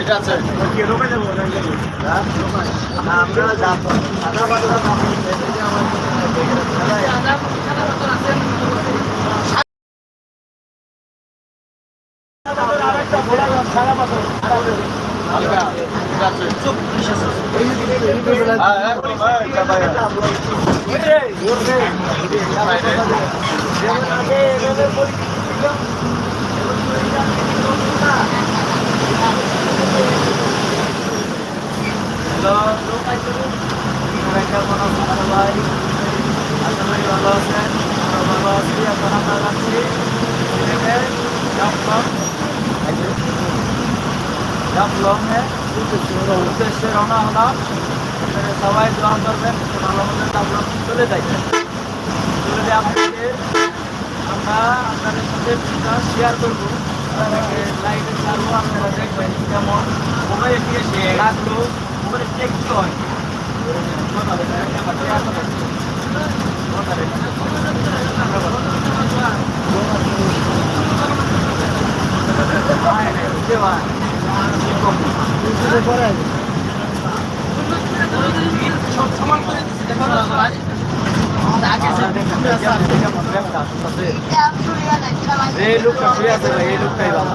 এটা আছে আমরা যাব সাদা বাজার ভালো আছেন আমরা ভালো আছি এখন আমরা যাচ্ছি লংয়ে উদ্দেশ্যে রওনা হলাম সবাই দোয়া করবেন ভালো মতো আমরা চলে যাই চলে যাই আপনাদের আমরা আপনাদের সাথে শেয়ার করব লাইটে চালু আপনারা দেখবেন যেমন মোবাইলে দিয়ে সে লাগল মোবাইলে দেখতে হয় এই লোকটা ফ্রি আছে এই লোকটাই ভালো।